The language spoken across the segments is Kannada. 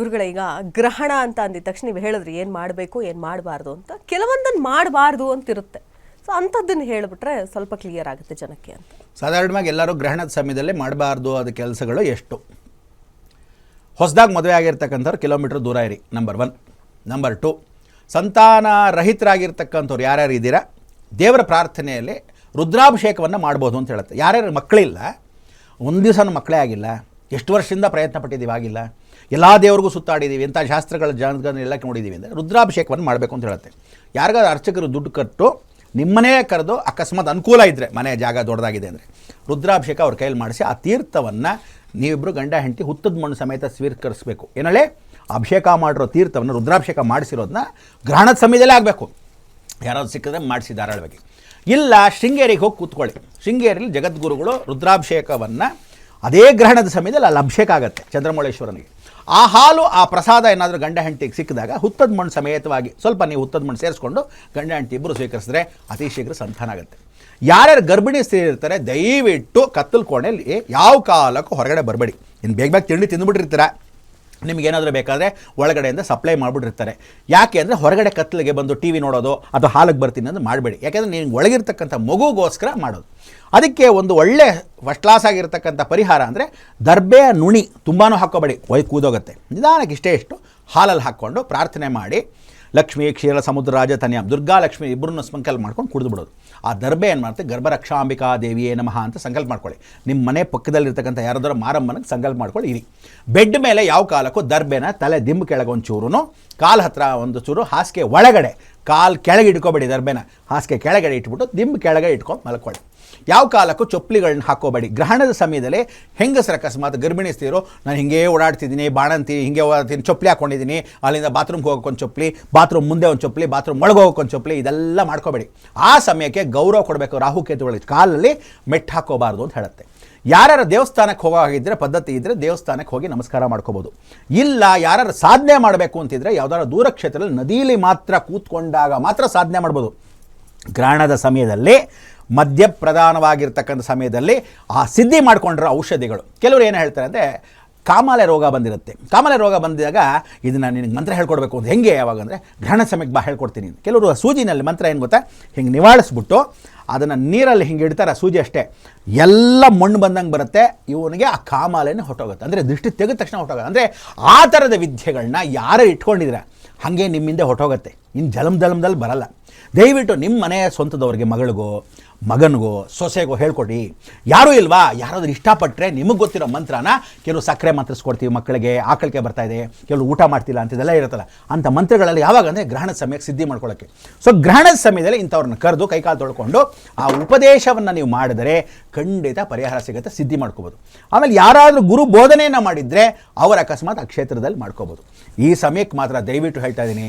ಗುರುಗಳ, ಈಗ ಗ್ರಹಣ ಅಂತ ಅಂದಿದ ತಕ್ಷಣ ನೀವು ಹೇಳಿದ್ರಿ, ಏನು ಮಾಡಬೇಕು, ಏನು ಮಾಡಬಾರ್ದು ಅಂತ. ಕೆಲವೊಂದನ್ನು ಮಾಡಬಾರ್ದು ಅಂತಿರುತ್ತೆ. ಸೊ ಅಂಥದ್ದನ್ನು ಹೇಳಿಬಿಟ್ರೆ ಸ್ವಲ್ಪ ಕ್ಲಿಯರ್ ಆಗುತ್ತೆ ಜನಕ್ಕೆ ಅಂತ. ಸಾಧಾರಣವಾಗಿ ಎಲ್ಲರೂ ಗ್ರಹಣದ ಸಮಯದಲ್ಲಿ ಮಾಡಬಾರ್ದು ಅದು ಕೆಲಸಗಳು ಎಷ್ಟು? ಹೊಸದಾಗಿ ಮದುವೆ ಆಗಿರ್ತಕ್ಕಂಥವ್ರು ಕಿಲೋಮೀಟ್ರ್ ದೂರ ಇರಿ. ನಂಬರ್ ಒನ್ ನಂಬರ್ ಟು ಸಂತಾನ ರಹಿತರಾಗಿರ್ತಕ್ಕಂಥವ್ರು ಯಾರ್ಯಾರು ಇದ್ದೀರಾ? ದೇವರ ಪ್ರಾರ್ಥನೆಯಲ್ಲಿ ರುದ್ರಾಭಿಷೇಕವನ್ನು ಮಾಡ್ಬೋದು ಅಂತ ಹೇಳುತ್ತೆ. ಯಾರ್ಯಾರು ಮಕ್ಕಳಿಲ್ಲ, ಒಂದು ದಿವಸನೂ ಮಕ್ಕಳೇ ಆಗಿಲ್ಲ, ಎಷ್ಟು ವರ್ಷದಿಂದ ಪ್ರಯತ್ನ ಪಟ್ಟಿದ್ದೀವಿ ಆಗಿಲ್ಲ ಎಲ್ಲ ದೇವರಿಗೂ ಸುತ್ತಾಡಿದ್ದೀವಿ ಅಂತ ಶಾಸ್ತ್ರಗಳ ಜನಗಳನ್ನೆಲ್ಲ ನೋಡಿದ್ದೀವಿ ಅಂದರೆ ರುದ್ರಾಭಿಷೇಕವನ್ನು ಮಾಡಬೇಕು ಅಂತ ಹೇಳುತ್ತೆ. ಯಾರಿಗಾದ್ರೂ ಅರ್ಚಕರು ದುಡ್ಡು ಕಟ್ಟು ನಿಮ್ಮನೇ ಕರೆದು ಅಕಸ್ಮಾತ್ ಅನುಕೂಲ ಇದ್ದರೆ ಮನೆ ಜಾಗ ದೊಡ್ಡದಾಗಿದೆ ಅಂದರೆ ರುದ್ರಾಭಿಷೇಕ ಅವ್ರ ಕೈಯಲ್ಲಿ ಮಾಡಿಸಿ ಆ ತೀರ್ಥವನ್ನು ನೀವಿಬ್ಬರು ಗಂಡ, ಹೆಂಡತಿ ಹುತ್ತದ ಮಣ್ಣು ಸಮೇತ ಸ್ವೀಕರಿಸಬೇಕು. ಏನಳೆ ಅಭಿಷೇಕ ಮಾಡಿರೋ ತೀರ್ಥವನ್ನು ರುದ್ರಾಭಿಷೇಕ ಮಾಡಿಸಿರೋದನ್ನ ಗ್ರಹಣದ ಸಮಯದಲ್ಲೇ ಆಗಬೇಕು. ಯಾರಾದ್ರು ಸಿಕ್ಕಿದ್ರೆ ಮಾಡಿಸಿ ಧಾರಾಳವಾಗಿ ಇಲ್ಲ, ಶೃಂಗೇರಿಗೆ ಹೋಗಿ ಕೂತ್ಕೊಳ್ಳಿ. ಶೃಂಗೇರಿಯಲ್ಲಿ ಜಗದ್ಗುರುಗಳು ರುದ್ರಾಭಿಷೇಕವನ್ನು ಅದೇ ಗ್ರಹಣದ ಸಮಯದಲ್ಲಿ ಅಲ್ಲಿ ಅಭಿಷೇಕ ಆಗುತ್ತೆ, ಚಂದ್ರಮೌಳೇಶ್ವರನಿಗೆ. ಆ ಹಾಲು, ಆ ಪ್ರಸಾದ ಏನಾದರೂ ಗಂಡ ಹೆಂಡತಿಗೆ ಸಿಕ್ಕಿದಾಗ ಹುತ್ತದ ಮಣ್ಣು ಸಮೇತವಾಗಿ ಸ್ವಲ್ಪ ನೀವು ಹುತ್ತದ ಮಣ್ಣು ಸೇರಿಸ್ಕೊಂಡು ಗಂಡ ಹೆಂಡತಿ ಇಬ್ಬರು ಸ್ವೀಕರಿಸಿದ್ರೆ ಅತಿ ಶೀಘ್ರ ಸಂತಾನ ಆಗುತ್ತೆ. ಯಾರ್ಯಾರು ಗರ್ಭಿಣಿ ಸ್ತ್ರೀ ಇರ್ತಾರೆ, ದಯವಿಟ್ಟು ಕತ್ತಲು ಕೋಣೆಯಲ್ಲಿ ಯಾವ ಕಾಲಕ್ಕೂ ಹೊರಗಡೆ ಬರಬೇಡಿ. ಇನ್ನು ಬೇಗ ಬೇಗ ತಿಂಡಿ ತಿಂದುಬಿಟ್ಟಿರ್ತೀರ? ನಿಮಗೇನಾದರೂ ಬೇಕಾದರೆ ಒಳಗಡೆಯಿಂದ ಸಪ್ಲೈ ಮಾಡಿಬಿಟ್ಟಿರ್ತಾರೆ. ಯಾಕೆ ಅಂದರೆ ಹೊರಗಡೆ ಕತ್ತಲಿಗೆ ಬಂದು ಟಿ ವಿ ನೋಡೋದು ಅಥವಾ ಹಾಲಿಗೆ ಬರ್ತೀನಿ ಅಂತ ಮಾಡಬೇಡಿ. ಯಾಕೆಂದರೆ ನೀವು ಒಳಗಿರ್ತಕ್ಕಂಥ ಮಗುಗೋಸ್ಕರ ಮಾಡೋದು. ಅದಕ್ಕೆ ಒಂದು ಒಳ್ಳೆ ಫಸ್ಟ್ ಕ್ಲಾಸ್ ಆಗಿರ್ತಕ್ಕಂಥ ಪರಿಹಾರ ಅಂದರೆ ದರ್ಬೆಯ ನುಣಿ ತುಂಬಾ ಹಾಕ್ಕೊಬೇಡಿ. ಒಯ್ ಕೂದೋಗುತ್ತೆ. ನಿಧಾನಕ್ಕೆ ಇಷ್ಟೇ ಇಷ್ಟು ಹಾಲಲ್ಲಿ ಹಾಕ್ಕೊಂಡು ಪ್ರಾರ್ಥನೆ ಮಾಡಿ. ಲಕ್ಷ್ಮಿ ಕ್ಷೀರ ಸಮುದ್ರ ರಾಜ ತನ್ಯಾಮ್ ದುರ್ಗಾ ಲಕ್ಷ್ಮಿ ಇಬ್ಬರನ್ನು ಸಂಕಲ್ಪ ಮಾಡ್ಕೊಂಡು ಕುಡಿದು ಬಿಡೋದು. ಆ ದರ್ಬೆ ಏನು ಮಾಡುತ್ತೆ ಗರ್ಭರಕ್ಷಾಂಬಿಕಾ ದೇವಿಯೇ ನಮಃ ಅಂತ ಸಂಕಲ್ಪ ಮಾಡ್ಕೊಳ್ಳಿ. ನಿಮ್ಮ ಮನೆ ಪಕ್ಕದಲ್ಲಿರ್ತಕ್ಕಂಥ ಯಾರಾದರೂ ಮಾರಮ್ಮನಿಗೆ ಸಂಕಲ್ಪ ಮಾಡ್ಕೊಳ್ಳಿ, ಇರಿ. ಬೆಡ್ ಮೇಲೆ ಯಾವ ಕಾಲಕ್ಕೂ ದರ್ಬೆನ ತಲೆ ದಿಂಬು ಕೆಳಗೆ ಒಂದು ಚೂರು ಕಾಲು ಹತ್ರ ಒಂದು ಚೂರು ಹಾಸಿಗೆ ಒಳಗಡೆ ಕಾಲು ಕೆಳಗೆ ಇಟ್ಕೋಬೇಡಿ ದರ್ಬೆನ ಹಾಸಿಗೆ ಕೆಳಗಡೆ ಇಟ್ಬಿಟ್ಟು ದಿಂಬು ಕೆಳಗೆ ಇಟ್ಕೊಂಡು ಮಲ್ಕೊಳ್ಳಿ. ಯಾವ ಕಾಲಕ್ಕೂ ಚಪ್ಪಲಿಗಳನ್ನ ಹಾಕೋಬೇಡಿ ಗ್ರಹಣದ ಸಮಯದಲ್ಲಿ ಹೆಂಗಸರ ಅಕಸ್ಮಾತ್ ಗರ್ಭಿಣಿ ಸ್ತ್ರೀಯರು, ನಾನು ಹಿಂಗೆ ಓಡಾಡ್ತಿದ್ದೀನಿ, ಬಾಣಂತಿ, ಹಿಂಗೆ ಓಡಾಡ್ತೀನಿ ಚೊಪ್ಪಲಿ ಹಾಕೊಂಡಿದ್ದೀನಿ, ಅಲ್ಲಿಂದ ಬಾತ್ರೂಮ್ಗೆ ಹೋಗೋಕೆ ಒಂದು ಚೊಪ್ಪಲಿ, ಬಾತ್ರೂಮ್ ಮುಂದೆ ಒಂದು ಚೊಪ್ಪಲಿ, ಬಾತ್ರೂಮ್ ಒಳಗೆ ಹೋಗೋಕೆ ಒಂದು ಚೊಪ್ಪಲಿ, ಇದೆಲ್ಲ ಮಾಡ್ಕೋಬೇಡಿ. ಆ ಸಮಯಕ್ಕೆ ಗೌರವ ಕೊಡಬೇಕು ರಾಹು ಕೇತುಗಳಿಗೆ ಕಾಲಲ್ಲಿ ಮೆಟ್ಟು ಹಾಕೋಬಾರ್ದು ಅಂತ ಹೇಳುತ್ತೆ. ಯಾರ್ಯಾರ ದೇವಸ್ಥಾನಕ್ಕೆ ಹೋಗೋ ಹಾಗಿದ್ದರೆ ಪದ್ಧತಿ ಇದ್ದರೆ ದೇವಸ್ಥಾನಕ್ಕೆ ಹೋಗಿ ನಮಸ್ಕಾರ ಮಾಡ್ಕೋಬೋದು. ಇಲ್ಲ ಯಾರು ಸಾಧನೆ ಮಾಡಬೇಕು ಅಂತಿದ್ರೆ ಯಾವ್ದಾದ್ರು ದೂರ ಕ್ಷೇತ್ರದಲ್ಲಿ ನದೀಲಿ ಮಾತ್ರ ಕೂತ್ಕೊಂಡಾಗ ಮಾತ್ರ ಸಾಧನೆ ಮಾಡ್ಬೋದು. ಗ್ರಹಣದ ಸಮಯದಲ್ಲಿ ಮಧ್ಯಪ್ರಧಾನವಾಗಿರ್ತಕ್ಕಂಥ ಸಮಯದಲ್ಲಿ ಆ ಸಿದ್ಧಿ ಮಾಡ್ಕೊಂಡಿರೋ ಔಷಧಿಗಳು. ಕೆಲವರು ಏನು ಹೇಳ್ತಾರೆ ಅಂದರೆ ಕಾಮಾಲೆ ರೋಗ ಬಂದಿರುತ್ತೆ. ಕಾಮಾಲೆ ರೋಗ ಬಂದಿದಾಗ ಇದನ್ನು ನಿನಗೆ ಮಂತ್ರ ಹೇಳ್ಕೊಡ್ಬೇಕು ಅಂತ ಹೆಂಗೆ ಯಾವಾಗ ಅಂದರೆ ಗ್ರಹಣ ಸಮಯಕ್ಕೆ ಬಾ ಹೇಳ್ಕೊಡ್ತೀನಿ. ಕೆಲವರು ಸೂಜಿನಲ್ಲಿ ಮಂತ್ರ ಏನು ಗೊತ್ತಾ? ಹಿಂಗೆ ನಿವಾಳಿಸ್ಬಿಟ್ಟು ಅದನ್ನು ನೀರಲ್ಲಿ ಹಿಂಗೆ ಇಡ್ತಾರೆ ಸೂಜಿ ಅಷ್ಟೇ. ಎಲ್ಲ ಮಣ್ಣು ಬಂದಂಗೆ ಬರುತ್ತೆ, ಇವನಿಗೆ ಆ ಕಾಮಾಲೆನೇ ಹೊಟ್ಟೋಗುತ್ತೆ ಅಂದರೆ ದೃಷ್ಟಿ ತೆಗೆದ ತಕ್ಷಣ ಹೊಟ್ಟೋಗುತ್ತೆ ಅಂದರೆ ಆ ಥರದ ವಿದ್ಯೆಗಳನ್ನ ಯಾರೇ ಇಟ್ಕೊಂಡಿದ್ರೆ ಹಾಗೆ ನಿಮ್ಮಿಂದ ಹೊಟ್ಟೋಗುತ್ತೆ ಇನ್ನು ಜಲಮ್ ಜಲಮ್ದಲ್ಲಿ ಬರಲ್ಲ. ದಯವಿಟ್ಟು ನಿಮ್ಮ ಮನೆಯ ಸ್ವಂತದವ್ರಿಗೆ ಮಗಳಿಗೋ ಮಗನಿಗೋ, ಸೊಸೆಗೋ ಹೇಳ್ಕೊಡಿ. ಯಾರೂ ಇಲ್ವಾ? ಯಾರಾದರೂ ಇಷ್ಟಪಟ್ಟರೆ ನಿಮಗೆ ಗೊತ್ತಿರೋ ಮಂತ್ರನ ಕೆಲವು ಸಕ್ಕರೆ ಮಂತ್ರಿಸ್ಕೊಡ್ತೀವಿ ಮಕ್ಕಳಿಗೆ ಆಕಳಿಕೆ ಬರ್ತಾ ಇದೆ, ಕೆಲವು ಊಟ ಮಾಡ್ತಿಲ್ಲ ಅಂತಿದೆಲ್ಲ ಇರುತ್ತಲ್ಲ ಅಂಥ ಮಂತ್ರಗಳಲ್ಲಿ ಯಾವಾಗ ಅಂದರೆ ಗ್ರಹಣದ ಸಮಯಕ್ಕೆ ಸಿದ್ಧಿ ಮಾಡ್ಕೊಳ್ಳೋಕ್ಕೆ ಸೊ ಗ್ರಹಣದ ಸಮಯದಲ್ಲಿ ಇಂಥವ್ರನ್ನ ಕರೆದು ಕೈಕಾಲು ತೊಳ್ಕೊಂಡು ಆ ಉಪದೇಶವನ್ನು ನೀವು ಮಾಡಿದರೆ ಖಂಡಿತ ಪರಿಹಾರ ಸಿಗುತ್ತೆ, ಸಿದ್ಧಿ ಮಾಡ್ಕೋಬೋದು. ಆಮೇಲೆ ಯಾರಾದರೂ ಗುರು ಬೋಧನೆಯನ್ನು ಮಾಡಿದರೆ ಅವರ ಅಕಸ್ಮಾತ್ ಆ ಕ್ಷೇತ್ರದಲ್ಲಿ ಮಾಡ್ಕೋಬೋದು. ಈ ಸಮಯಕ್ಕೆ ಮಾತ್ರ ದಯವಿಟ್ಟು ಹೇಳ್ತಾ ಇದ್ದೀನಿ.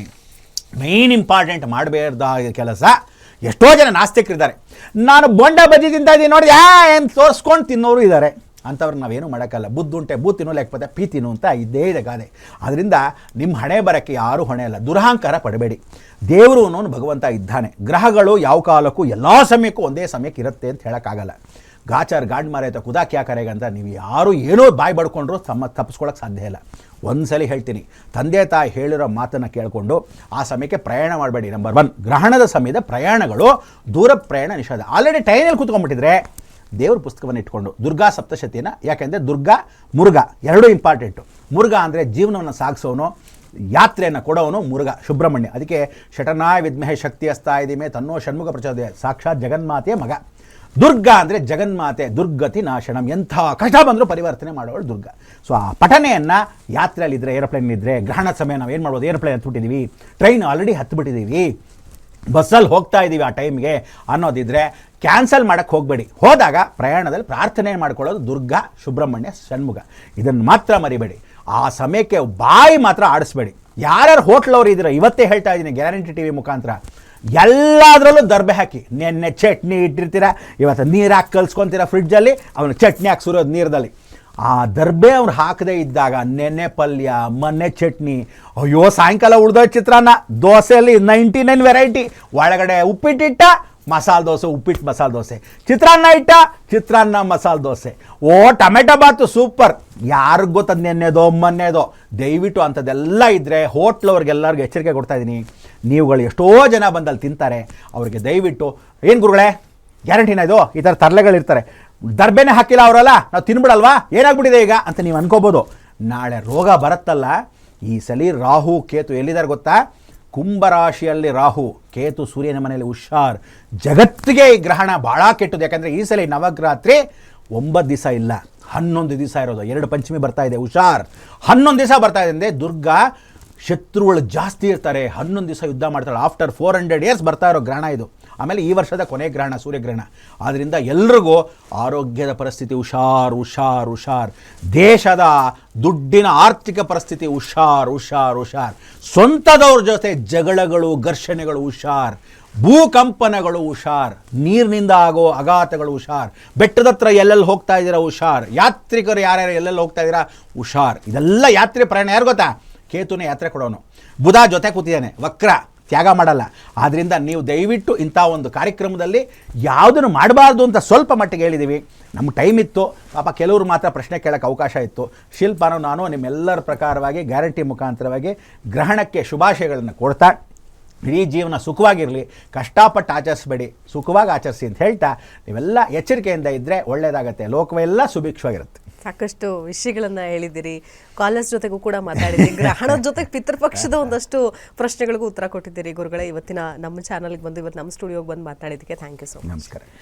ಮೇನ್ ಇಂಪಾರ್ಟೆಂಟ್ ಮಾಡಬೇಡ್ದಾದ ಕೆಲಸ ಎಷ್ಟೋ ಜನ ನಾಸ್ತಿಕರಿದ್ದಾರೆ. ನಾನು ಬೊಂಡ ಬಜ್ಜಿ ತಿಂತಾ ಇದ್ದೀನಿ ನೋಡಿ, ಯಾ, ಏನು ತೋರಿಸ್ಕೊಂಡು ತಿನ್ನೋರು ಇದ್ದಾರೆ ಅಂಥವ್ರು ನಾವೇನು ಮಾಡೋಕ್ಕಲ್ಲ. ಬುದ್ಧುಂಟೆ ಬೂ ತಿನ್ನೋ ಲೆಕ್ಕಪತ್ತೆ ಪೀ ತಿನ್ನು ಅಂತ ಇದ್ದೇ ಇದೆ ಗಾದೆ. ಅದರಿಂದ ನಿಮ್ಮ ಹಣೆ ಬರೋಕ್ಕೆ ಯಾರೂ ಹೊಣೆ ಅಲ್ಲ. ದುರಹಂಕಾರ ಪಡಬೇಡಿ. ದೇವರು ಅನ್ನೋನು ಭಗವಂತ ಇದ್ದಾನೆ. ಗ್ರಹಗಳು ಯಾವ ಕಾಲಕ್ಕೂ ಎಲ್ಲ ಸಮಯಕ್ಕೂ ಒಂದೇ ಸಮಯಕ್ಕೆ ಇರುತ್ತೆ ಅಂತ ಹೇಳೋಕ್ಕಾಗಲ್ಲ. ಗಾಚಾರ್ ಗಾಂಡ್ ಮಾರೆ ಅಥವಾ ಕುದಾ ಕ್ಯಾ ಕರೆಗೆ ಅಂತ ನೀವು ಯಾರು ಏನೋ ಬಾಯಿ ಬಡ್ಕೊಂಡ್ರು ತಮ್ಮ ತಪ್ಪಿಸ್ಕೊಳಕ್ಕೆ ಸಾಧ್ಯ ಇಲ್ಲ. ಒಂದ್ಸಲಿ ಹೇಳ್ತೀನಿ, ತಂದೆ ತಾಯಿ ಹೇಳಿರೋ ಮಾತನ್ನು ಕೇಳಿಕೊಂಡು ಆ ಸಮಯಕ್ಕೆ ಪ್ರಯಾಣ ಮಾಡಬೇಡಿ ನಂಬರ್ ಒನ್ ಗ್ರಹಣದ ಸಮಯದ ಪ್ರಯಾಣಗಳು ದೂರ ಪ್ರಯಾಣ ನಿಷೇಧ. ಆಲ್ರೆಡಿ ಟ್ರೈನಲ್ಲಿ ಕೂತ್ಕೊಂಡ್ಬಿಟ್ಟಿದ್ರೆ ದೇವ್ರ ಪುಸ್ತಕವನ್ನು ಇಟ್ಕೊಂಡು, ದುರ್ಗಾ ಸಪ್ತಶತಿನ, ಯಾಕೆಂದರೆ ದುರ್ಗಾ, ಮುರುಘ, ಎರಡೂ ಇಂಪಾರ್ಟೆಂಟು ಮುರುಘ ಅಂದರೆ ಜೀವನವನ್ನು ಸಾಗಿಸೋನು, ಯಾತ್ರೆಯನ್ನು ಕೊಡೋನು ಮುರುಘ, ಸುಬ್ರಹ್ಮಣ್ಯ. ಅದಕ್ಕೆ ಶಟನಾಯ ವಿದ್ಮಹೆ ಶಕ್ತಿ ಹಸ್ತಾ ಇದೀಮೆ ತನ್ನೋ ಷಣ್ಮುಖ ಪ್ರಚೋದಯ ಸಾಕ್ಷಾತ್ ಜಗನ್ಮಾತೆಯ ಮಗ. ದುರ್ಗಾ ಅಂದರೆ ಜಗನ್ಮಾತೆ, ದುರ್ಗತಿ ನಾಶನಂ. ಎಂಥ ಕಷ್ಟ ಬಂದರೂ ಪರಿವರ್ತನೆ ಮಾಡೋಳು ದುರ್ಗ. ಸೊ ಆ ಪಠನೆಯನ್ನು ಯಾತ್ರೆಯಲ್ಲಿದ್ದರೆ ಏರೋಪ್ಲೇನಲ್ಲಿದ್ದರೆ ಗ್ರಹಣ ಸಮಯ ನಾವು ಏನು ಮಾಡ್ಬೋದು? ಏರೋಪ್ಲೇನ್ ಹತ್ಬಿಟ್ಟಿದ್ದೀವಿ ಟ್ರೈನ್ ಆಲ್ರೆಡಿ ಹತ್ಬಿಟ್ಟಿದ್ದೀವಿ ಬಸ್ಸಲ್ಲಿ ಹೋಗ್ತಾ ಇದ್ದೀವಿ ಆ ಟೈಮ್ಗೆ ಅನ್ನೋದಿದ್ರೆ ಕ್ಯಾನ್ಸಲ್ ಮಾಡೋಕ್ಕೆ ಹೋಗಬೇಡಿ. ಹೋದಾಗ ಪ್ರಯಾಣದಲ್ಲಿ ಪ್ರಾರ್ಥನೆ ಮಾಡ್ಕೊಳ್ಳೋದು ದುರ್ಗಾ, ಸುಬ್ರಹ್ಮಣ್ಯ, ಷಣ್ಮುಖ. ಇದನ್ನು ಮಾತ್ರ ಮರಿಬೇಡಿ. ಆ ಸಮಯಕ್ಕೆ ಬಾಯಿ ಮಾತ್ರ ಆಡಿಸ್ಬೇಡಿ. ಯಾರ್ಯಾರು ಹೋಟ್ಲವ್ರು ಇದ್ರೆ ಇವತ್ತೇ ಹೇಳ್ತಾ ಇದ್ದೀನಿ, ಗ್ಯಾರಂಟಿ ಟಿ ವಿ ಮುಖಾಂತರ. ಎಲ್ಲದರಲ್ಲೂ ದರ್ಬೆ ಹಾಕಿ, ನೆನ್ನೆ ಚಟ್ನಿ ಇಟ್ಟಿರ್ತೀರ, ಇವತ್ತು ನೀರು ಹಾಕಿ ಕಲ್ಸ್ಕೊತೀರ ಫ್ರಿಡ್ಜಲ್ಲಿ ಅವನು ಚಟ್ನಿ ಹಾಕಿ ಸುರೋದು ನೀರದಲ್ಲಿ. ಆ ದರ್ಬೆ ಅವ್ರು ಹಾಕದೇ ಇದ್ದಾಗ, ನೆನ್ನೆ ಪಲ್ಯ, ಮೊನ್ನೆ ಚಟ್ನಿ, ಅಯ್ಯೋ, ಸಾಯಂಕಾಲ ಉಳ್ದೋ ಚಿತ್ರಾನ್ನ, ದೋಸೆಯಲ್ಲಿ ನೈಂಟಿ ನೈನ್ ವೆರೈಟಿ ಒಳಗಡೆ ಉಪ್ಪಿಟ್ಟಿಟ್ಟ ಮಸಾಲೆ ದೋಸೆ, ಉಪ್ಪಿಟ್ಟು ಮಸಾಲೆ ದೋಸೆ. ಚಿತ್ರಾನ್ನ ಇಟ್ಟ, ಚಿತ್ರಾನ್ನ ಮಸಾಲೆ ದೋಸೆ. ಓ, ಟೊಮೆಟೊ ಬಾತು ಸೂಪರ್. ಯಾರಿಗೂ ಗೊತ್ತದ ನೆನ್ನೆದೋ, ಮೊನ್ನೆದೋ? ದಯವಿಟ್ಟು ಅಂಥದ್ದೆಲ್ಲ ಇದ್ದರೆ ಹೋಟ್ಲವ್ರಿಗೆಲ್ಲರಿಗೂ ಎಚ್ಚರಿಕೆ ಕೊಡ್ತಾ ಇದ್ದೀನಿ ನೀವುಗಳು ಎಷ್ಟೋ ಜನ ಬಂದಲ್ಲಿ ತಿಂತಾರೆ. ಅವರಿಗೆ ದಯವಿಟ್ಟು, ಏನು ಗುರುಗಳೇ, ಗ್ಯಾರಂಟಿನ ಇದು? ಈ ಥರ ತರಲೆಗಳಿರ್ತಾರೆ. ದರ್ಬೆನೇ ಹಾಕಿಲ್ಲ ಅವರಲ್ಲ? ನಾವು ತಿನ್ಬಿಡಲ್ವಾ? ಏನಾಗ್ಬಿಟ್ಟಿದೆ ಈಗ ಅಂತ ನೀವು ಅನ್ಕೋಬೋದು. ನಾಳೆ ರೋಗ ಬರುತ್ತಲ್ಲ, ಈ ಸಲ ರಾಹು, ಕೇತು ಎಲ್ಲಿದ್ದಾರೆ ಗೊತ್ತಾ? ಕುಂಭರಾಶಿಯಲ್ಲಿ ರಾಹು, ಕೇತು ಸೂರ್ಯನ ಮನೆಯಲ್ಲಿ ಹುಷಾರ್. ಜಗತ್ತಿಗೆ ಈ ಗ್ರಹಣ ಭಾಳ ಕೆಟ್ಟದ್ದು. ಯಾಕಂದರೆ ಈ ಸಲ ನವಗ್ರಾತ್ರಿ ಒಂಬತ್ತು ದಿವಸ ಇಲ್ಲ. ಹನ್ನೊಂದು ದಿವಸ ಇರೋದು. ಎರಡು ಪಂಚಮಿ ಬರ್ತಾ ಇದೆ. ಹುಷಾರ್. ಹನ್ನೊಂದು ದಿವಸ ಬರ್ತಾ ಇದೆ ಅಂದರೆ ದುರ್ಗಾ ಶತ್ರುಗಳು ಜಾಸ್ತಿ ಇರ್ತಾರೆ. ಹನ್ನೊಂದು ದಿವಸ ಯುದ್ಧ ಮಾಡ್ತಾಳೆ. ಆಫ್ಟರ್ ಫೋರ್ ಹಂಡ್ರೆಡ್ ಇಯರ್ಸ್ ಬರ್ತಾ ಇರೋ ಗ್ರಹಣ ಇದು. ಆಮೇಲೆ ಈ ವರ್ಷದ ಕೊನೆ ಗ್ರಹಣ, ಸೂರ್ಯಗ್ರಹಣ. ಆದ್ದರಿಂದ ಎಲ್ರಿಗೂ ಆರೋಗ್ಯದ ಪರಿಸ್ಥಿತಿ ಹುಷಾರ್ ಹುಷಾರ್ ಹುಷಾರ್. ದೇಶದ ದುಡ್ಡಿನ ಆರ್ಥಿಕ ಪರಿಸ್ಥಿತಿ ಹುಷಾರ್ ಹುಷಾರ್ ಹುಷಾರ್. ಸ್ವಂತದವ್ರ ಜೊತೆ ಜಗಳಗಳು, ಘರ್ಷಣೆಗಳು ಹುಷಾರ್. ಭೂಕಂಪನಗಳು ಹುಷಾರ್. ನೀರಿನಿಂದ ಆಗೋ ಅಘಾತಗಳು ಹುಷಾರ್. ಬೆಟ್ಟದ ಹತ್ರ ಎಲ್ಲೆಲ್ಲಿ ಹೋಗ್ತಾ ಇದ್ದೀರಾ ಹುಷಾರ್. ಯಾತ್ರಿಕರು ಯಾರ್ಯಾರು ಎಲ್ಲೆಲ್ಲಿ ಹೋಗ್ತಾ ಇದ್ದೀರಾ ಹುಷಾರ್. ಇದೆಲ್ಲ ಯಾತ್ರೆ ಪ್ರಯಾಣ ಯಾರು ಗೊತ್ತಾ? ಕೇತುನೇ ಯಾತ್ರೆ ಕೊಡೋನು. ಬುಧ ಜೊತೆ ಕೂತಿದ್ದಾನೆ. ವಕ್ರ, ತ್ಯಾಗ ಮಾಡಲ್ಲ. ಆದ್ದರಿಂದ ನೀವು ದಯವಿಟ್ಟು ಇಂಥ ಒಂದು ಕಾರ್ಯಕ್ರಮದಲ್ಲಿ ಯಾವುದನ್ನು ಮಾಡಬಾರ್ದು ಅಂತ ಸ್ವಲ್ಪ ಮಟ್ಟಿಗೆ ಹೇಳಿದ್ದೀವಿ. ನಮ್ಮ ಟೈಮ್ ಇತ್ತು. ಪಾಪ ಕೆಲವರು ಮಾತ್ರ ಪ್ರಶ್ನೆ ಕೇಳೋಕೆ ಅವಕಾಶ ಇತ್ತು. ಶಿಲ್ಪನು ನಾನು ನಿಮ್ಮೆಲ್ಲರ ಪ್ರಕಾರವಾಗಿ ಗ್ಯಾರಂಟಿ ಮುಖಾಂತರವಾಗಿ ಗ್ರಹಣಕ್ಕೆ ಶುಭಾಶಯಗಳನ್ನು ಕೊಡ್ತಾ, ಇಡೀ ಜೀವನ ಸುಖವಾಗಿರಲಿ. ಕಷ್ಟಪಟ್ಟು ಆಚರಿಸ್ಬೇಡಿ. ಸುಖವಾಗಿ ಆಚರಿಸಿ ಅಂತ ಹೇಳ್ತಾ, ನೀವೆಲ್ಲ ಎಚ್ಚರಿಕೆಯಿಂದ ಇದ್ದರೆ ಒಳ್ಳೆಯದಾಗತ್ತೆ ಲೋಕವೆಲ್ಲ ಸುಭಿಕ್ಷವಾಗಿರುತ್ತೆ. ಸಾಕಷ್ಟು ವಿಷಯಗಳನ್ನ ಹೇಳಿದಿರಿ ಕಾಲೇಜ್ ಜೊತೆಗೂ ಕೂಡ ಮಾತಾಡಿದ್ದೀರಿ. ಗ್ರಹಣದ ಜೊತೆಗೆ ಪಿತೃಪಕ್ಷದ ಒಂದಷ್ಟು ಪ್ರಶ್ನೆಗಳಿಗೂ ಉತ್ತರ ಕೊಟ್ಟಿದ್ದೀರಿ ಗುರುಗಳೇ. ಇವತ್ತಿನ ನಮ್ಮ ಚಾನಲ್ಗೆ ಬಂದು ಇವತ್ತು ನಮ್ಮ ಸ್ಟುಡಿಯೋಗೆ ಬಂದು ಮಾತಾಡಿದ್ದಕ್ಕೆ ಥ್ಯಾಂಕ್ ಯು ಸೊ ಮಚ್ ನಮಸ್ಕಾರ.